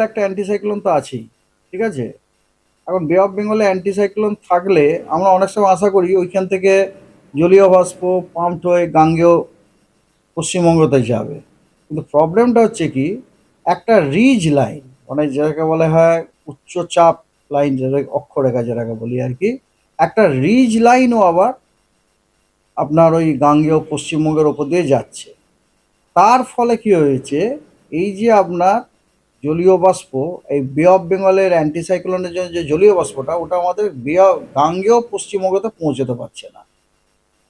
একটা অ্যান্টিসাইক্লোন তো আছেই, ঠিক আছে? এখন বে অফ বেঙ্গলে অ্যান্টিসাইক্লোন থাকলে আমরা অনেক সময় আশা করি ওইখান থেকে জলীয় বাষ্প পাম্পড হয়ে গাঙ্গেয় পশ্চিমবঙ্গতে যাবে। কিন্তু প্রবলেমটা হচ্ছে কি, একটা রিজ লাইন মানে যেটাকে বলা হয় উচ্চচাপ লাইন যেটা অক্ষরেখা যেটাকে বলি আর কি, একটা রিজ লাইনও আবার আপনার ওই গাঙ্গেয় পশ্চিমবঙ্গের ওপর দিয়ে যাচ্ছে। তার ফলে কি হয়েছে, এই যে আপনার জলীয় বাষ্প, এই বে অফ বেঙ্গলের অ্যান্টিসাইক্লোনের জন্য যে জলীয় বাষ্পটা, ওটা আমাদের গাঙ্গেয় পশ্চিমবঙ্গতে পৌঁছতে পারছে না।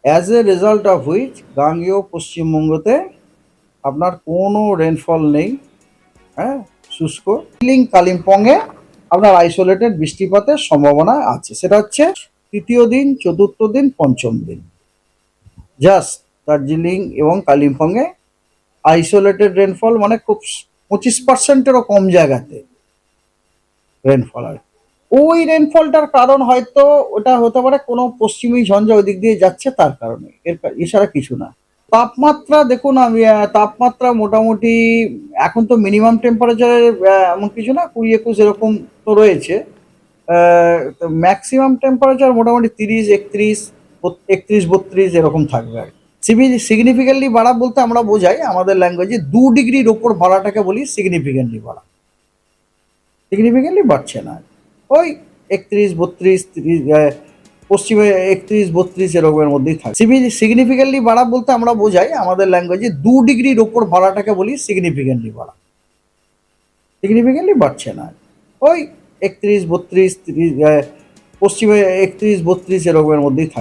As a result of which গাঙ্গেয় পশ্চিমবঙ্গতে আপনার কোনো রেনফল নেই হ্যাঁ শুষ্ক। দার্জিলিং কালিম্পংয়ে আপনার আইসোলেটেড বৃষ্টিপাতের সম্ভাবনা আছে। সেটা হচ্ছে তৃতীয় দিন, চতুর্থ দিন, পঞ্চম দিন। জাস্ট দার্জিলিং এবং কালিম্পংয়ে আইসোলেটেড রেনফল মানে খুব পঁচিশ পার্সেন্টেরও কম জায়গাতে রেনফল আর ওই রেনফলটার কারণ হয়তো ওটা হতে পারে কোনো পশ্চিমী ঝঞ্ঝা ওই দিক দিয়ে যাচ্ছে, তার কারণে। এর এছাড়া কিছু না। তাপমাত্রা, দেখুন, আমি তাপমাত্রা মোটামুটি এখন তো মিনিমাম টেম্পারেচারের এমন কিছু না, কুড়ি একুশ এরকম তো রয়েছে। ম্যাক্সিমাম টেম্পারেচার মোটামুটি তিরিশ, একত্রিশ একত্রিশ, বত্রিশ এরকম থাকবে আর সিগনিফিকেন্টলি বাড়া বলতে আমরা বোঝাই আমাদের ল্যাঙ্গুয়েজে দু ডিগ্রির ওপর বাড়াটাকে বলি সিগনিফিকেন্টলি বাড়া। সিগনিফিকেন্টলি বাড়ছে না। ওই একত্রিশ, বত্রিশ পশ্চিমে একত্রিশ, বত্রিশ এরকমের মধ্যেই থাকে। সিগনিফিকেন্টলি বাড়া বলতে আমরা বোঝাই আমাদের ল্যাঙ্গুয়েজে দু ডিগ্রির ওপর বাড়াটাকে বলি সিগনিফিকেন্টলি বাড়া। সিগনিফিকেন্টলি বাড়ছে না। ওই একত্রিশ, বত্রিশ, তিরিশ পশ্চিমে একত্রিশ, বত্রিশ এরকমের মধ্যেই থাকে।